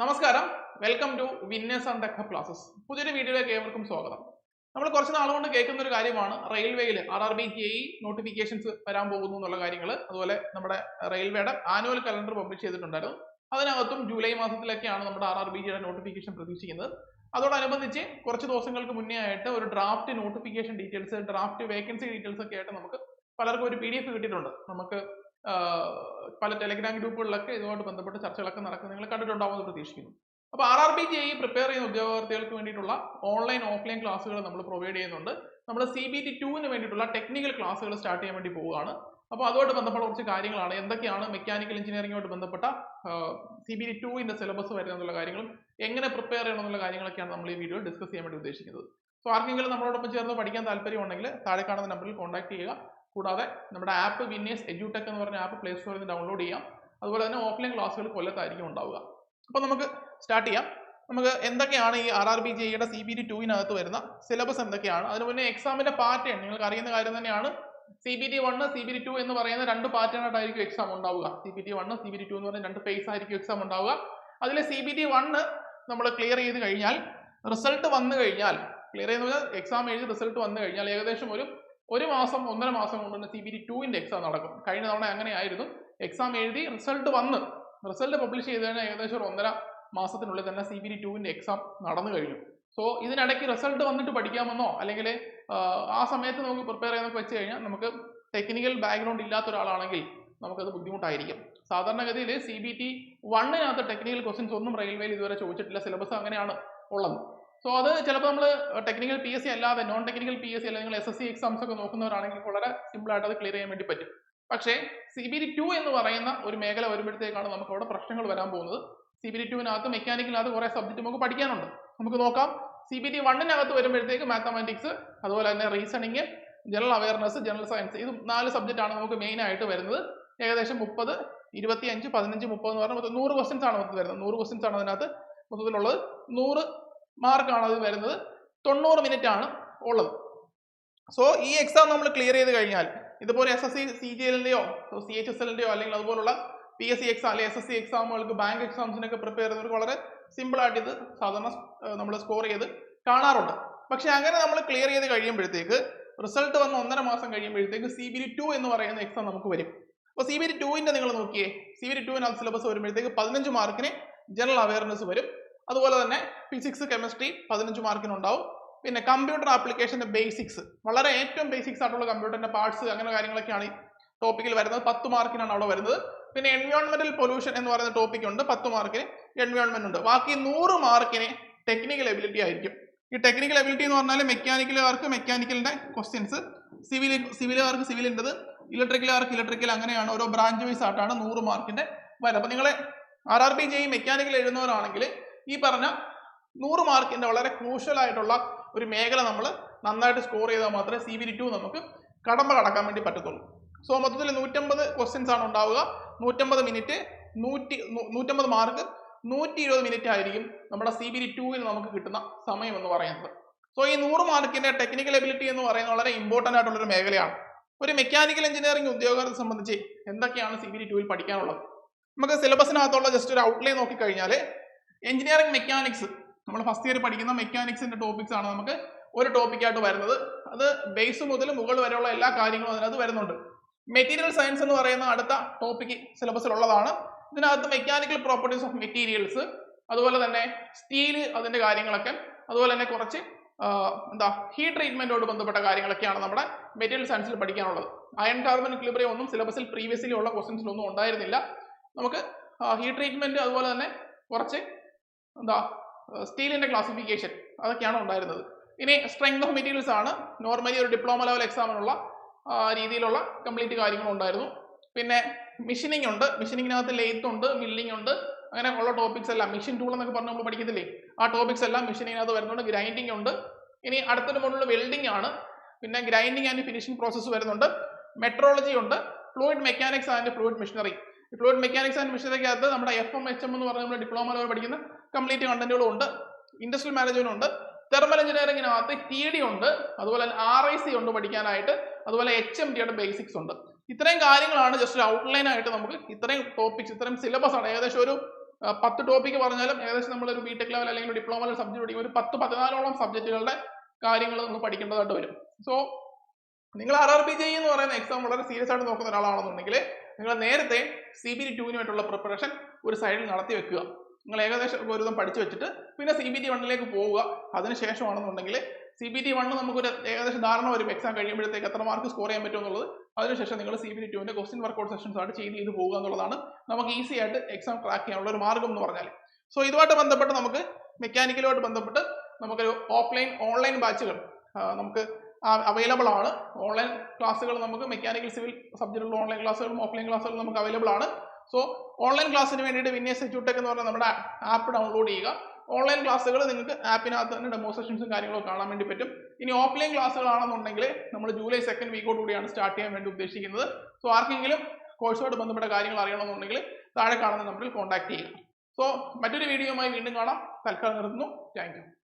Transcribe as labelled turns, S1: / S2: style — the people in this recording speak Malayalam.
S1: നമസ്കാരം. Welcome to winners and tech classes പുതിയൊരു വീഡിയോയിലേക്ക് ഏവർക്കും സ്വാഗതം. നമ്മൾ കുറച്ച് നാളുകൊണ്ട് കേൾക്കുന്ന ഒരു കാര്യമാണ്. റെയിൽവേയിൽ R R B T I notifications വരാൻ പോകുന്നു എന്നുള്ള കാര്യങ്ങൾ അതുപോലെ നമ്മുടെ റെയിൽവേയുടെ ആനുവൽ കലണ്ടർ പബ്ലിഷ് ചെയ്തിട്ടുണ്ടായിരുന്നു. അതിനകത്തും ജൂലൈ മാസത്തിലൊക്കെയാണ് നമ്മുടെ ആർ ആർ ബി ജിയുടെ നോട്ടിഫിക്കേഷൻ പ്രതീക്ഷിക്കുന്നത്. അതോടനുബന്ധിച്ച് കുറച്ച് ദിവസങ്ങൾക്ക് മുന്നേ ആയിട്ട് ഒരു draft notification details draft vacancy details ഒക്കെ ആയിട്ട് നമുക്ക് പലർക്കും ഒരു പി ഡി എഫ് കിട്ടിയിട്ടുണ്ട്. നമുക്ക് പല ടെലിഗ്രാം ഗ്രൂപ്പുകളിലൊക്കെ ഇതുമായിട്ട് ബന്ധപ്പെട്ട് ചർച്ചകളൊക്കെ നടക്കുന്നത് നിങ്ങൾ കണ്ടിട്ടുണ്ടാവുമെന്ന് പ്രതീക്ഷിക്കുന്നു. അപ്പോൾ R R B J E prepare ചെയ്യുന്ന ഉദ്യോഗാർത്ഥികൾക്ക് വേണ്ടിയിട്ടുള്ള ഓൺലൈൻ ഓഫ്ലൈൻ ക്ലാസ്സുകൾ നമ്മൾ പ്രൊവൈഡ് ചെയ്യുന്നുണ്ട്. നമ്മൾ സി ബി ടി ടുവിന് വേണ്ടിയിട്ടുള്ള ടെക്നിക്കൽ ക്ലാസ്സുകൾ സ്റ്റാർട്ട് ചെയ്യാൻ വേണ്ടി പോവുകയാണ്. അപ്പോൾ അതുമായിട്ട് ബന്ധപ്പെട്ട കുറച്ച് കാര്യങ്ങളാണ്. എന്തൊക്കെയാണ് മെക്കാനിക്കൽ എഞ്ചിനീയറിംഗുമായിട്ട് ബന്ധപ്പെട്ട സി ബി ടി ടുവിന്റെ സിലബസ് വരുന്നുള്ള കാര്യങ്ങളും എങ്ങനെ പ്രിപ്പയർ ചെയ്യണം എന്നുള്ള കാര്യങ്ങളൊക്കെയാണ് നമ്മൾ ഈ വീഡിയോ ഡിസ്കസ് ചെയ്യാൻ വേണ്ടി ഉദ്ദേശിക്കുന്നത്. സോ ആർക്കെങ്കിലും നമ്മളോടൊപ്പം ചേർന്ന് പഠിക്കാൻ താല്പര്യമുണ്ടെങ്കിൽ താഴെ കാണുന്ന നമ്പറിൽ കോൺടാക്ട് ചെയ്യുക. കൂടാതെ നമ്മുടെ ആപ്പ് വിന്നേഴ്സ് എഡ്യൂടെക് എന്ന് പറഞ്ഞ ആപ്പ് പ്ലേ സ്റ്റോറിൽ നിന്ന് ഡൗൺലോഡ് ചെയ്യാം. അതുപോലെ തന്നെ ഓഫ്ലൈൻ ക്ലാസ്സുകൾ കൊല്ലത്തായിരിക്കും ഉണ്ടാവുക. അപ്പോൾ നമുക്ക് സ്റ്റാർട്ട് ചെയ്യാം. നമുക്ക് എന്തൊക്കെയാണ് ഈ ആർ ആർ ബി ജെയുടെ സി ബി ഡി ടുവിനകത്ത് വരുന്ന സിലബസ് എന്തൊക്കെയാണ്? അതിന് മുന്നേ എക്സാമിന്റെ പാറ്റേൺ നിങ്ങൾക്ക് അറിയുന്ന കാര്യം തന്നെയാണ്. C B T one C B T two എന്ന് പറയുന്ന രണ്ട് പാറ്റേൺ ആയിട്ടായിരിക്കും എക്സാം ഉണ്ടാവുക. C B T one C B T two എന്ന് പറയുന്ന രണ്ട് ഫേസ് ആയിരിക്കും എക്സാം ഉണ്ടാവുക. അതിൽ സി ബി ടി വണ്ണ് നമ്മൾ ക്ലിയർ ചെയ്ത് കഴിഞ്ഞാൽ റിസൾട്ട് വന്നു കഴിഞ്ഞാൽ ക്ലിയർ ചെയ്യുന്ന എക്സാം എഴുതി റിസൾട്ട് വന്നു കഴിഞ്ഞാൽ ഏകദേശം ഒരു ഒരു മാസം ഒന്നര മാസം കൊണ്ട് തന്നെ സി ബി ടി ടുവിന്റെ എക്സാം നടക്കും. കഴിഞ്ഞ തവണ അങ്ങനെയായിരുന്നു എക്സാം എഴുതി റിസൾട്ട് വന്ന് റിസൾട്ട് പബ്ലിഷ് ചെയ്ത് കഴിഞ്ഞാൽ ഏകദേശം ഒരു ഒന്നര മാസത്തിനുള്ളിൽ തന്നെ സി ബി ടി ടുവിന്റെ എക്സാം നടന്നു കഴിഞ്ഞു. സോ ഇതിനിടയ്ക്ക് റിസൾട്ട് വന്നിട്ട് പഠിക്കാമെന്നോ അല്ലെങ്കിൽ ആ സമയത്ത് നമുക്ക് പ്രിപ്പയർ ചെയ്യാനൊക്കെ വെച്ച് കഴിഞ്ഞാൽ നമുക്ക് ടെക്നിക്കൽ ബാക്ക്ഗ്രൗണ്ട് ഇല്ലാത്ത ഒരാളാണെങ്കിൽ നമുക്കത് ബുദ്ധിമുട്ടായിരിക്കും. സാധാരണഗതിയിൽ സി ബി ടി വണ്ണിനകത്ത് ടെക്നിക്കൽ ക്വസ്റ്റ്യൻസ് ഒന്നും റെയിൽവേയിൽ ഇതുവരെ ചോദിച്ചിട്ടില്ല. സിലബസ് അങ്ങനെയാണ് ഉള്ളത്. സോ അത് ചിലപ്പോൾ നമ്മൾ ടെക്നിക്കൽ പി എസ് സി അല്ലാതെ non technical P S C അല്ലെങ്കിൽ എസ് എസ് സി എക്സാംസ് ഒക്കെ നോക്കുന്നവരാണെങ്കിൽ വളരെ സിമ്പിൾ ആയിട്ട് അത് ക്ലിയർ ചെയ്യാൻ വേണ്ടി പറ്റും. പക്ഷേ സി ബി ഡി ടു എന്ന് പറയുന്ന ഒരു മേഖല വരുമ്പോഴത്തേക്കാണ് നമുക്ക് അവിടെ പ്രശ്നങ്ങൾ വരാൻ പോകുന്നത്. സി ബി ഡി ടുവിനകത്ത് മെക്കാനിക്കലിനകത്ത് കുറേ സബ്ജക്റ്റ് നമുക്ക് പഠിക്കാനുണ്ട്. നമുക്ക് നോക്കാം. സി ബി ഡി വണ്ണിനകത്ത് വരുമ്പോഴത്തേക്ക് മാത്തമാറ്റിക്സ് അതുപോലെ തന്നെ reasoning general awareness general science ഇത് നാല് സബ്ജക്റ്റ് ആണ് നമുക്ക് മെയിൻ ആയിട്ട് വരുന്നത്. ഏകദേശം മുപ്പത് ഇരുപത്തി അഞ്ച് പതിനഞ്ച് മുപ്പത് എന്ന് പറഞ്ഞാൽ മൊത്തം നൂറ് ക്വസ്റ്റ്യൻസ് ആണ് മൊത്തത്തിൽ വരുന്നത്. നൂറ് ക്വസ്റ്റ്യൻസ് ആണ് അതിനകത്ത് മൊത്തത്തിലുള്ളത്. നൂറ് മാർക്കാണ് അത് വരുന്നത്. തൊണ്ണൂറ് മിനിറ്റ് ആണ് ഉള്ളത്. സോ ഈ എക്സാം നമ്മൾ ക്ലിയർ ചെയ്ത് കഴിഞ്ഞാൽ ഇതുപോലെ S S C C G എല്ലിന്റെയോ C H S എല്ലിന്റെയോ അല്ലെങ്കിൽ അതുപോലുള്ള പി എസ് സി എക്സാം അല്ലെങ്കിൽ എസ് എസ് സി എക്സാമുകൾക്ക് ബാങ്ക് എക്സാംസിനൊക്കെ പ്രിപ്പയർ ചെയ്യുന്നവർക്ക് വളരെ സിമ്പിളായിട്ട് ഇത് സാധാരണ നമ്മൾ സ്കോർ ചെയ്ത് കാണാറുണ്ട്. പക്ഷേ അങ്ങനെ നമ്മൾ ക്ലിയർ ചെയ്ത് കഴിയുമ്പോഴത്തേക്ക് റിസൾട്ട് വന്ന് ഒന്നര മാസം കഴിയുമ്പോഴത്തേക്ക് സി ബി ടു എന്ന് പറയുന്ന എക്സാം നമുക്ക് വരും. അപ്പോൾ സി ബി ടുവിന്റെ നിങ്ങൾ നോക്കിയേ സി ബി ടുവിനകത്ത് സിലബസ് വരുമ്പോഴത്തേക്ക് പതിനഞ്ച് മാർക്കിന് ജനറൽ അവയർനെസ് വരും. അതുപോലെ തന്നെ ഫിസിക്സ് കെമിസ്ട്രി പതിനഞ്ച് മാർക്കിനുണ്ടാവും പിന്നെ കമ്പ്യൂട്ടർ ആപ്ലിക്കേഷന്റെ ബേസിക്സ് വളരെ ഏറ്റവും ബേസിക്സ് ആയിട്ടുള്ള കമ്പ്യൂട്ടറിന്റെ പാർട്സ് അങ്ങനെ കാര്യങ്ങളൊക്കെയാണ് ഈ ടോപ്പിക്കിൽ വരുന്നത്. പത്ത് മാർക്കിനാണ് അവിടെ വരുന്നത്. പിന്നെ എൻവയോൺമെന്റൽ പൊല്യൂഷൻ എന്ന് പറയുന്ന ടോപ്പിക് ഉണ്ട്. പത്ത് മാർക്കിന് എൻവയോൺമെന്റ് ഉണ്ട്. ബാക്കി നൂറ് മാർക്കിന് ടെക്നിക്കൽ എബിലിറ്റി ആയിരിക്കും. ഈ ടെക്നിക്കൽ എബിലിറ്റി എന്ന് പറഞ്ഞാൽ മെക്കാനിക്കലുകാർക്ക് മെക്കാനിക്കലിന്റെ ക്വസ്റ്റ്യൻസ് സിവിൽ സിവിലുകാർക്ക് സിവിലിന്റെത് ഇലക്ട്രിക്കലുകാർക്ക് ഇലക്ട്രിക്കൽ അങ്ങനെയാണ് ഓരോ ബ്രാഞ്ച് വൈസ് ആയിട്ടാണ് നൂറ് മാർക്കിന്റെ വരുന്നത്. അപ്പോൾ നിങ്ങളെ R R B J mechanical എഴുതുന്നവരാണെങ്കിൽ ഈ പറഞ്ഞ നൂറ് മാർക്കിന്റെ വളരെ ക്രൂഷ്യൽ ആയിട്ടുള്ള ഒരു മേഖല നമ്മൾ നന്നായിട്ട് സ്കോർ ചെയ്താൽ മാത്രമേ സി ബി ടു നമുക്ക് കടമ്പ കടക്കാൻ വേണ്ടി പറ്റത്തുള്ളൂ. സോ മൊത്തത്തിൽ നൂറ്റമ്പത് ക്വസ്റ്റ്യൻസ് ആണ് ഉണ്ടാവുക. നൂറ്റമ്പത് മിനിറ്റ് നൂറ്റി നൂറ്റമ്പത് മാർക്ക് നൂറ്റി ഇരുപത് മിനിറ്റ് ആയിരിക്കും നമ്മുടെ സി ബി ടുവിന് നമുക്ക് കിട്ടുന്ന സമയം എന്ന് പറയുന്നത്. സോ ഈ നൂറ് മാർക്കിന്റെ ടെക്നിക്കൽ എബിലിറ്റി എന്ന് പറയുന്നത് വളരെ ഇമ്പോർട്ടന്റ് ആയിട്ടുള്ള ഒരു മേഖലയാണ്. ഒരു മെക്കാനിക്കൽ എഞ്ചിനീയറിംഗ് ഉദ്യോഗാർത്ഥിയെ സംബന്ധിച്ച് എന്തൊക്കെയാണ് സി ബി ടുവിൽ പഠിക്കാനുള്ളത്? നമുക്ക് സിലബസിനകത്തുള്ള ജസ്റ്റ് ഒരു ഔട്ട്ലൈൻ നോക്കിക്കഴിഞ്ഞാൽ എഞ്ചിനീയറിംഗ് മെക്കാനിക്സ്. നമ്മൾ ഫസ്റ്റ് ഇയർ പഠിക്കുന്ന മെക്കാനിക്സിന്റെ ടോപ്പിക്സ് ആണ് നമുക്ക് ഒരു ടോപ്പിക്കായിട്ട് വരുന്നത്. അത് ബേസ് മുതൽ മുകൾ വരെയുള്ള എല്ലാ കാര്യങ്ങളും അതിനകത്ത് വരുന്നുണ്ട്. മെറ്റീരിയൽ സയൻസ് എന്ന് പറയുന്ന അടുത്ത ടോപ്പിക്ക് സിലബസിലുള്ളതാണ് ഇതിനകത്ത് മെക്കാനിക്കൽ പ്രോപ്പർട്ടീസ് ഓഫ് മെറ്റീരിയൽസ് അതുപോലെ തന്നെ സ്റ്റീൽ അതിന്റെ കാര്യങ്ങളൊക്കെ അതുപോലെ തന്നെ കുറച്ച് എന്താ ഹീറ്റ് ട്രീറ്റ്മെന്റോട് ബന്ധപ്പെട്ട കാര്യങ്ങളൊക്കെയാണ് നമ്മുടെ മെറ്റീരിയൽ സയൻസിൽ പഠിക്കാനുള്ളത്. അയൺ കാർബൺ ഇക്ലിബ്രിയം ഒന്നും സിലബസിൽ പ്രീവിയസ്ലി ഉള്ള ക്വസ്റ്റ്യൻസിലൊന്നും ഉണ്ടായിരുന്നില്ല. നമുക്ക് ഹീറ്റ് ട്രീറ്റ്മെന്റ് അതുപോലെ തന്നെ കുറച്ച് എന്താ സ്റ്റീലിന്റെ ക്ലാസിഫിക്കേഷൻ അതൊക്കെയാണ് ഉണ്ടായിരുന്നത്. ഇനി സ്ട്രെങ്ത് ഓഫ് മെറ്റീരിയൽസ് ആണ്. നോർമലി ഒരു ഡിപ്ലോമ ലെവൽ എക്സാമിനുള്ള രീതിയിലുള്ള കംപ്ലീറ്റ് കാര്യങ്ങളും ഉണ്ടായിരുന്നു. പിന്നെ മെഷീനിങ് ഉണ്ട്. മെഷീനിങ്ങിനകത്ത് ലെയ്ത്ത് ഉണ്ട് മില്ലിംഗ് ഉണ്ട്. അങ്ങനെ ഉള്ള ടോപ്പിക്സ് എല്ലാം മെഷീൻ ടൂൾ എന്നൊക്കെ പറഞ്ഞ് നമ്മൾ പഠിക്കത്തില്ലേ? ആ ടോപ്പിക്സ് എല്ലാം മെഷീനിങ്ങിനകത്ത് വരുന്നുണ്ട് ഗ്രൈൻഡിങ് ഉണ്ട്. ഇനി അടുത്തൊരു മുകളിൽ വെൽഡിംഗ് ആണ്. പിന്നെ ഗ്രൈൻഡിങ് ആൻഡ് ഫിനിഷിംഗ് പ്രോസസ്സ് വരുന്നുണ്ട്. മെട്രോളജി ഉണ്ട്. Fluid mechanics and fluid machinery fluid mechanics and മെഷീനറിക്കകത്ത് നമ്മുടെ എഫ് എം എച്ച് എം എന്ന് പറഞ്ഞ നമ്മുടെ ഡിപ്ലോമ ലെവൽ പഠിക്കുന്ന കംപ്ലീറ്റ് കണ്ടന്റുകളും ഉണ്ട് ഇൻഡസ്ട്രിയൽ മാനേജ്മെന്റ് ഉണ്ട്. തെർമൽ എഞ്ചിനീയറിംഗിനകത്ത് ടി ഡി ഉണ്ട്. അതുപോലെ ആർ ഐ സി ഉണ്ട് പഠിക്കാനായിട്ട്. അതുപോലെ എച്ച് എം ടിയുടെ ബേസിക്സ് ഉണ്ട്. ഇത്രയും കാര്യങ്ങളാണ് ജസ്റ്റ് ഒരു ഔട്ട്ലൈൻ ആയിട്ട് നമുക്ക് ഇത്രയും ടോപ്പിക്സ് ഇത്രയും സിലബസ് ആണ്. ഏകദേശം ഒരു പത്ത് ടോപ്പിക്ക് പറഞ്ഞാലും ഏകദേശം നമ്മൾ ഒരു ബിടെക് ലെവൽ അല്ലെങ്കിൽ ഡിപ്ലോമ ലെവൽ സബ്ജക്ട് പഠിക്കും ഒരു പത്ത് പതിനാലോളം സബ്ജക്റ്റുകളുടെ കാര്യങ്ങൾ നമ്മൾ പഠിക്കേണ്ടതായിട്ട് വരും. സോ നിങ്ങൾ ആർ ആർ ബി ജെ എന്ന് പറയുന്ന എക്സാം വളരെ സീരിയസ് ആയിട്ട് നോക്കുന്ന ഒരാളാണെന്നുണ്ടെങ്കിൽ നിങ്ങൾ നേരത്തെ സി ബി ടി ടുവിനുമായിട്ടുള്ള പ്രിപ്പറേഷൻ ഒരു സൈഡിൽ നടത്തി വെക്കുക. നിങ്ങൾ ഏകദേശം ഒരു പഠിച്ചു വെച്ചിട്ട് പിന്നെ സി ബി ടി വണ്ണിലേക്ക് പോവുക. അതിനുശേഷമാണെന്നുണ്ടെങ്കിൽ സി ബി ടി വണ്ണ് നമുക്കൊരു ഏകദേശം ധാരണ വരും. എക്സാം കഴിയുമ്പോഴത്തേക്ക് എത്ര മാർക്ക് സ്കോർ ചെയ്യാൻ പറ്റും എന്നുള്ളത്. അതിനുശേഷം നിങ്ങൾ സി ബി ടി ടുവിന്റെ ക്വസ്റ്റ്യൻ വർക്കൗട്ട് സെഷൻസ് ആയിട്ട് ചെയ്ത് ചെയ്ത് പോകുക എന്നുള്ളതാണ് നമുക്ക് ഈസി ആയിട്ട് എക്സാം ക്രാക്ക് ചെയ്യാനുള്ള ഒരു മാർഗം എന്ന് പറഞ്ഞാൽ സോ ഇതുമായിട്ട് ബന്ധപ്പെട്ട് നമുക്ക് മെക്കാനിക്കലുമായിട്ട് ബന്ധപ്പെട്ട് നമുക്കൊരു ഓഫ്ലൈൻ ഓൺലൈൻ ബാച്ചുകൾ നമുക്ക് അവൈലബിൾ ആണ്. ഓൺലൈൻ ക്ലാസ്സുകൾ നമുക്ക് മെക്കാനിക്കൽ സിവിൽ സബ്ജക്റ്റുള്ള ഓൺലൈൻ ക്ലാസ്സുകളും ഓഫ്ലൈൻ ക്ലാസ്സുകളും നമുക്ക് അവൈലബിൾ ആണ്. സോ ഓൺലൈൻ ക്ലാസ്സിന് വേണ്ടിയിട്ട് വിന്യസ് എജ്യൂടെക് എന്ന് പറഞ്ഞാൽ നമ്മുടെ ആപ്പ് ഡൗൺലോഡ് ചെയ്യുക. ഓൺലൈൻ ക്ലാസ്സുകൾ നിങ്ങൾക്ക് ആപ്പിനകത്ത് തന്നെ ഡെമോസ്ട്രേഷൻസും കാര്യങ്ങളൊക്കെ കാണാൻ വേണ്ടി പറ്റും. ഇനി ഓഫ്ലൈൻ ക്ലാസ്സുകളാണെന്നുണ്ടെങ്കിൽ നമ്മൾ ജൂലൈ സെക്കൻഡ് വീക്കോട് കൂടിയാണ് സ്റ്റാർട്ട് ചെയ്യാൻ വേണ്ടി ഉദ്ദേശിക്കുന്നത്. സോ ആർക്കെങ്കിലും കോഴ്സുമായിട്ട് ബന്ധപ്പെട്ട കാര്യങ്ങൾ അറിയണമെന്നുണ്ടെങ്കിൽ താഴെ കാണുന്ന നമ്പറിൽ കോൺടാക്ട് ചെയ്യുക. സോ മറ്റൊരു വീഡിയോയുമായി വീണ്ടും കാണാം. തൽക്കാലം നിർത്തുന്നു. താങ്ക്